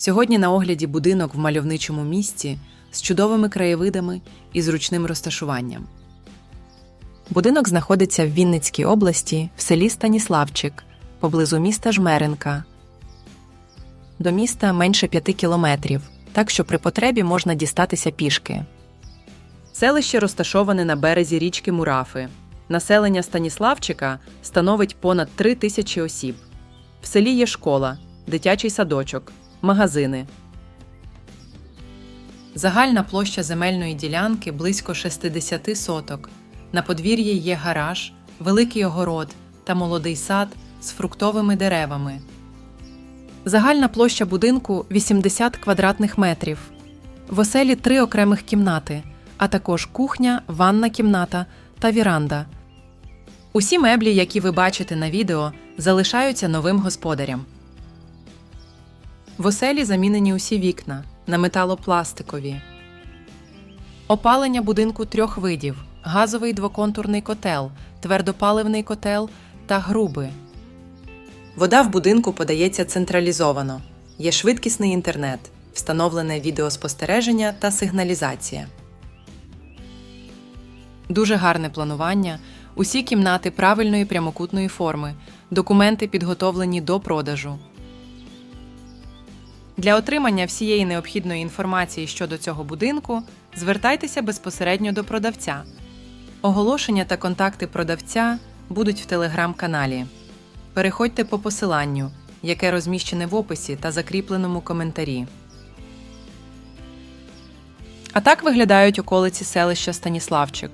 Сьогодні на огляді будинок в мальовничому місті з чудовими краєвидами і зручним розташуванням. Будинок знаходиться в Вінницькій області, в селі Станіславчик, поблизу міста Жмеренка. До міста менше п'яти кілометрів, так що при потребі можна дістатися пішки. Селище розташоване на березі річки Мурафи. Населення Станіславчика становить понад три тисячі осіб. В селі є школа, дитячий садочок, магазини. Загальна площа земельної ділянки близько 60 соток. На подвір'ї є гараж, великий огород та молодий сад з фруктовими деревами. Загальна площа будинку 80 квадратних метрів. В оселі три окремих кімнати, а також кухня, ванна кімната та віранда. Усі меблі, які ви бачите на відео, залишаються новим господарям. В оселі замінені усі вікна на металопластикові. Опалення будинку трьох видів: газовий двоконтурний котел, твердопаливний котел та груби. Вода в будинку подається централізовано. Є швидкісний інтернет, встановлене відеоспостереження та сигналізація. Дуже гарне планування. Усі кімнати правильної прямокутної форми, документи підготовлені до продажу. Для отримання всієї необхідної інформації щодо цього будинку звертайтеся безпосередньо до продавця. Оголошення та контакти продавця будуть в телеграм-каналі. Переходьте по посиланню, яке розміщене в описі та закріпленому коментарі. А так виглядають околиці селища Станіславчик.